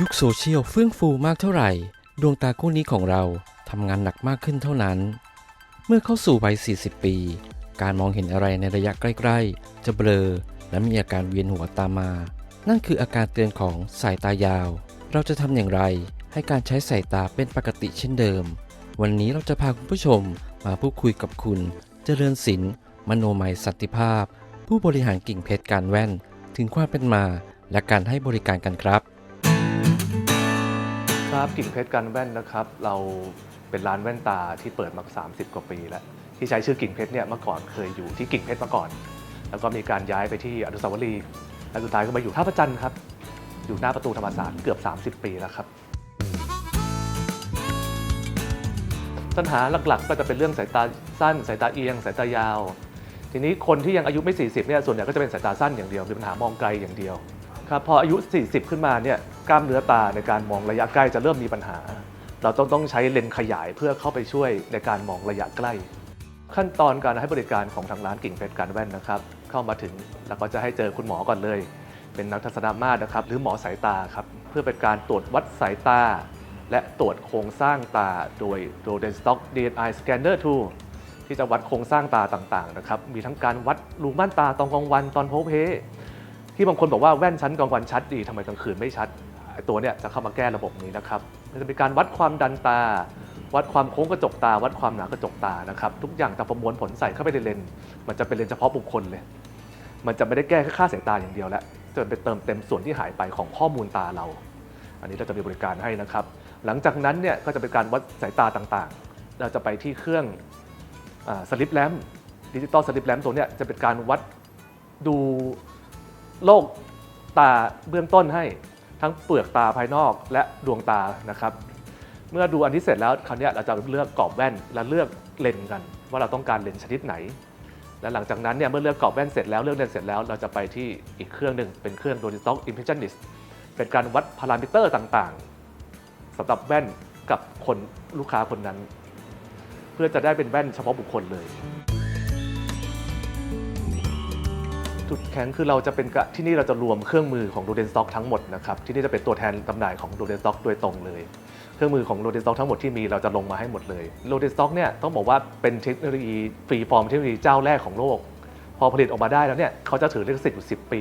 ยุคโซเชียลเฟื่องฟูมากเท่าไหร่ ดวงตาคู่นี้ของเราทำงานหนักมากขึ้นเท่านั้น เมื่อเข้าสู่วัย 40 ปี การมองเห็นอะไรในระยะใกล้ๆ จะเบลอ และมีอาการเวียนหัวตามมา นั่นคืออาการเตือนของสายตายาว เราจะทำอย่างไรให้การใช้สายตาเป็นปกติเช่นเดิม วันนี้เราจะพาคุณผู้ชมมาพูดคุยกับคุณ เจริญศิลป์มโนมัยสันติภาพ ผู้บริหารกิ่งเพชรการแว่น ถึงความเป็นมาและการให้บริการกันครับ ครับกิ่งเพชรกันแว่นนะครับ เราเป็นร้านแว่นตาที่เปิดมา 30 กว่าปีแล้วที่ใช้ชื่อกิ่งเพชรเนี่ยเมื่อก่อนเคยอยู่ที่กิ่งเพชรมาก่อน แล้วก็มีการย้ายไปที่อนุสาวรีย์และสุดท้ายก็มาอยู่ท่าพระจันครับ อยู่หน้าประตูธรรมศาสตร์เกือบ 30 ปีแล้วครับปัญหาหลักๆ ก็จะเป็นเรื่องสายตาสั้น สายตาเอียง สายตายาว ทีนี้คนที่ยังอายุไม่ 40เนี่ยส่วนใหญ่ก็จะเป็นสายตาสั้นอย่างเดียวมีปัญหามองไกลอย่างเดียว ครับพออายุ 40 ขึ้นมาเนี่ยกล้ามเนื้อตาในการมองระยะใกล้จะเริ่มมีปัญหา เราต้องต้องใช้เลนส์ขยายเพื่อเข้าไปช่วยในการมองระยะใกล้ ขั้นตอนการให้บริการของทางร้านกิ่งเพชรการแว่นนะครับ เข้ามาถึงแล้วก็จะให้เจอคุณหมอก่อนเลย เป็นนักทัศนมาตรนะครับ หรือหมอสายตาครับเพื่อเป็นการตรวจวัดสายตา และตรวจโครงสร้างตาโดย Roden Stock DNI Scanner Tool ที่จะวัดโครงสร้างตาต่างๆนะครับมีทั้งการวัดรูม่านตาตอนกลางวันตอนโพเพ ที่บางคนบอกว่าแว่นชั้นกลางวันชัดดีทำไมกลางคืนไม่ชัดไอ้ตัวเนี้ยจะเข้ามาแก้ระบบนี้นะครับมันจะเป็นการวัดความดันตา วัดความโค้งกระจกตา วัดความหนากระจกตานะครับทุกอย่างจะประมวลผลใส่เข้าไปในเลนส์มันจะเป็นเลนส์เฉพาะบุคคลเลย มันจะไม่ได้แก้แค่ค่าสายตาอย่างเดียวแล้วจะไปเติมเต็มส่วนที่หายไปของข้อมูลตาเรา อันนี้เราจะมีบริการให้นะครับ หลังจากนั้นเนี่ยก็จะเป็นการวัดสายตาต่างๆ เราจะไปที่เครื่องสลิปแลมดิจิตอลสลิปแลมตัวเนี้ยจะเป็นการวัดดู โรคตาเบื้องต้นให้ทั้งเปลือกตาภายนอกและดวงตานะครับ เมื่อดูอันที่เสร็จแล้วคราวนี้เราจะเลือกกรอบแว่นและเลือกเลนส์กัน ว่าเราต้องการเลนส์ชนิดไหน และหลังจากนั้นเนี่ยเมื่อเลือกกรอบแว่นเสร็จแล้วเลือกเลนส์เสร็จแล้วเราจะไปที่อีกเครื่องหนึ่งเป็นเครื่อง Rodestock Impressionist เป็นการวัดพารามิเตอร์ต่างๆสำหรับแว่นกับคนลูกค้าคนนั้น เพื่อจะได้เป็นแว่นเฉพาะบุคคลเลย จุดแข็งคือเราจะเป็นกะที่นี่เราจะรวมเครื่องมือของ Roden Stock ทั้งหมดนะครับที่นี่จะเป็นตัวแทนจำหน่ายของ Roden Stock โดยตรงเลย เครื่องมือของ Roden Stock ทั้งหมดที่มีเราจะลงมาให้หมดเลย Roden Stock เนี่ยต้องบอกว่าเป็นเทคโนโลยีฟรีฟอร์มเทคโนโลยีเจ้าแรกของโลก พอผลิตออกมาได้แล้วเนี่ยเขาจะถือลิขสิทธิ์อยู่10 ปี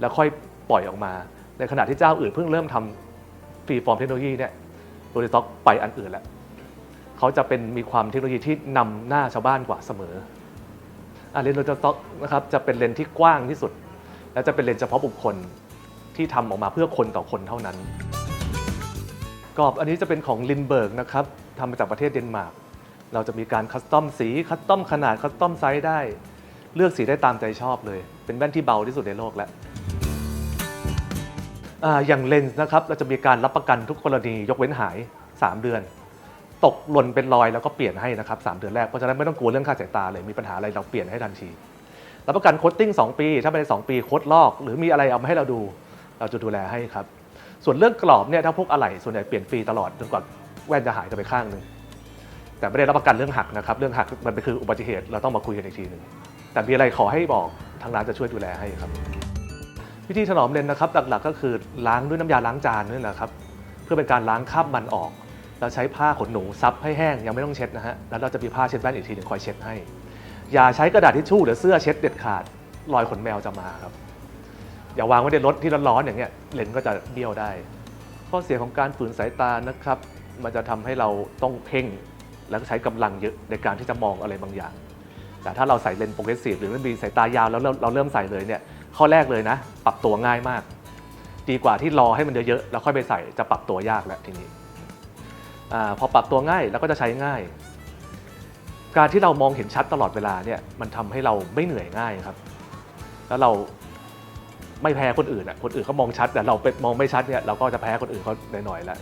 แล้วค่อยปล่อยออกมา ในขณะที่เจ้าอื่นเพิ่งเริ่มทำฟรีฟอร์มเทคโนโลยีเนี่ย Roden Stock ไปอันอื่นแล้วเขาจะเป็นมีความเทคโนโลยีที่นำหน้าชาวบ้านกว่าเสมอ เลนส์โรเจอร์ต็อกนะครับจะเป็นเลนส์ที่กว้างที่สุด และจะเป็นเลนส์เฉพาะบุคคลที่ทำออกมาเพื่อคนต่อคนเท่านั้น กรอบอันนี้จะเป็นของลินเบิร์กนะครับทำมาจากประเทศเดนมาร์กเราจะมีการคัสตอมสีคัสตอมขนาดคัสตอมไซส์ได้ เลือกสีได้ตามใจชอบเลย เป็นแว่นที่เบาที่สุดในโลกแล้วออย่างเลนส์นะครับเราจะมีการรับประกันทุกกรณียกเว้นหาย 3 เดือน ตกหล่นเป็นรอยแล้วก็เปลี่ยนให้นะครับสามเดือนแรก เพราะฉะนั้นไม่ต้องกลัวเรื่องค่าสายตาเลยมีปัญหาอะไรเราเปลี่ยนให้ทันทีรับประกันโคตติ้ง2ปี ถ้าภายใน2ปีโคตลอก หรือมีอะไรเอามาให้เราดู เราจะดูแลให้ครับ ส่วนเรื่องกรอบเนี่ยถ้าพวกอะไหล่ส่วนใหญ่เปลี่ยนฟรีตลอดจนกว่าแว่นจะหายกันไปข้างหนึ่งแต่ไม่ได้รับประกันเรื่องหักนะครับเรื่องหักมันเป็นคืออุบัติเหตุเราต้องมาคุยกันอีกทีหนึ่งแต่มีอะไรขอให้บอกทางร้านจะช่วยดูแลให้ครับ วิธีถนอมเลนนะครับหลักๆก็คือล้างด้วยน้ำยาล้างจานนี่แหละครับเพื่อเป็นการล้างคราบมันออก เราใช้ผ้าขนหนูซับให้แห้งยังไม่ต้องเช็ดนะฮะแล้วเราจะมีผ้าเช็ดแว่นอีกทีหนึ่งคอยเช็ดให้ อย่าใช้กระดาษทิชชู่หรือเสื้อเช็ดเด็ดขาดรอยขนแมวจะมาครับ อย่าวางไว้ในรถที่ร้อนๆอย่างเงี้ยเลนก็จะเบี้ยวได้ ข้อเสียของการฝืนสายตานะครับ มันจะทำให้เราต้องเพ่งแล้วก็ใช้กำลังเยอะในการที่จะมองอะไรบางอย่าง แต่ถ้าเราใส่เลนส์โปรเกรสซีฟหรือมันมีสายตายาวแล้วเราเริ่มใส่เลยเนี่ยข้อแรกเลยนะ ปรับตัวง่ายมาก ดีกว่าที่รอให้มันเยอะๆแล้วค่อยไปใส่จะปรับตัวยากแล้วทีนี้ พอปรับตัวง่ายแล้วก็จะใช้ง่าย การที่เรามองเห็นชัดตลอดเวลาเนี่ยมันทำให้เราไม่เหนื่อยง่ายครับ แล้วเราไม่แพ้คนอื่นอะคนอื่นเขามองชัดแต่เราเป็นมองไม่ชัดเนี่ยเราก็จะแพ้คนอื่นเขาหน่อยๆแล้ว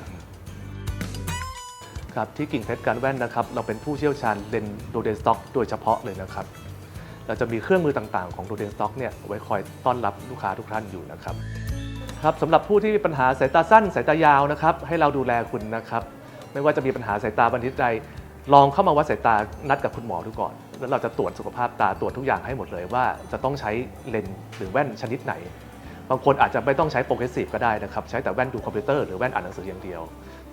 ครับที่กิ่งเพชรการแว่นนะครับเราเป็นผู้เชี่ยวชาญเลนส์โดเดนสต็อกโดยเฉพาะเลยนะครับเราจะมีเครื่องมือต่างๆของโดเดนสต็อกเนี่ยไว้คอยต้อนรับลูกค้าทุกท่านอยู่นะครับครับสำหรับผู้ที่มีปัญหาสายตาสั้นสายตายาวนะครับให้เราดูแลคุณนะครับ ไม่ว่าจะมีปัญหาสายตาบันทิตใดลองเข้ามาวัดสายตานัดกับคุณหมอดูก่อน แล้วเราจะตรวจสุขภาพตาตรวจทุกอย่างให้หมดเลยว่าจะต้องใช้เลนส์หรือแว่นชนิดไหน บางคนอาจจะไม่ต้องใช้โปรเกรสซีฟก็ได้นะครับ ใช้แต่แว่นดูคอมพิวเตอร์หรือแว่นอ่านหนังสืออย่างเดียว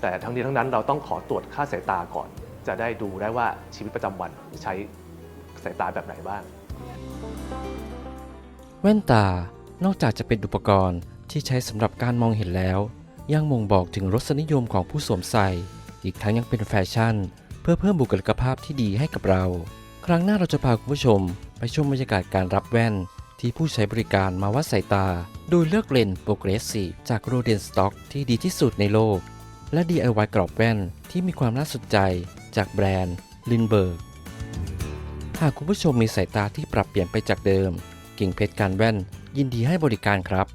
แต่ทั้งนี้ทั้งนั้นเราต้องขอตรวจค่าสายตาก่อน จะได้ดูได้ว่าชีวิตประจำวันใช้สายตาแบบไหนบ้าง แว่นตานอกจากจะเป็นอุปกรณ์ที่ใช้สำหรับการมองเห็นแล้ว ยังบ่งบอกถึงรสนิยมของผู้สวมใส่ อีกทั้งยังเป็นแฟชั่น เพื่อเพิ่มบุคลิกภาพที่ดีให้กับเรา ครั้งหน้าเราจะพาคุณผู้ชม ไปชมบรรยากาศการรับแว่น ที่ผู้ใช้บริการมาวัดสายตา โดยเลือกเลนส์โปรเกรสซีฟจากโรเดนสต็อกที่ดีที่สุดในโลก และ DIY กรอบแว่นที่มีความน่าสนใจ จากแบรนด์ลินเบิร์กหากคุณผู้ชมมีสายตาที่ปรับเปลี่ยนไปจากเดิม กิ่งเพชรการแว่น ยินดีให้บริการครับ